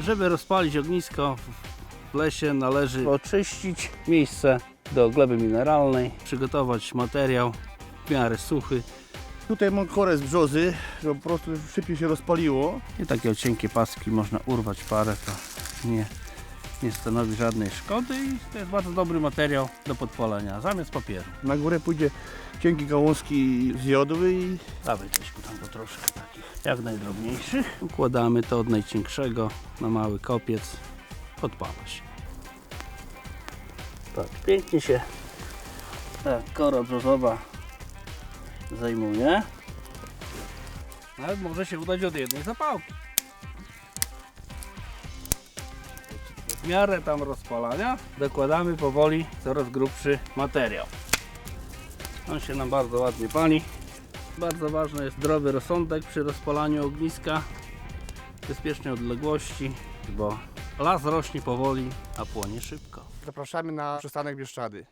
Żeby rozpalić ognisko w lesie należy oczyścić miejsce do gleby mineralnej, przygotować materiał w miarę suchy. Tutaj mam korę z brzozy, żeby po prostu szybciej się rozpaliło. I takie cienkie paski można urwać parę, to nie, nie stanowi żadnej szkody i to jest bardzo dobry materiał do podpalenia zamiast papieru. Na górę pójdzie cienkie gałązki z jodu i Dawaj Cześćku tam go troszkę takich jak najdrobniejszych. Układamy to od najcieńszego na mały kopiec. Podpala się. Tak, pięknie się ta kora brzozowa zajmuje. Nawet może się udać od jednej zapałki. W miarę tam rozpalania dokładamy powoli coraz grubszy materiał. On się nam bardzo ładnie pali. Bardzo ważny jest zdrowy rozsądek przy rozpalaniu ogniska bezpiecznej odległości, bo las rośnie powoli, a płonie szybko. zapraszamy na przystanek Bieszczady.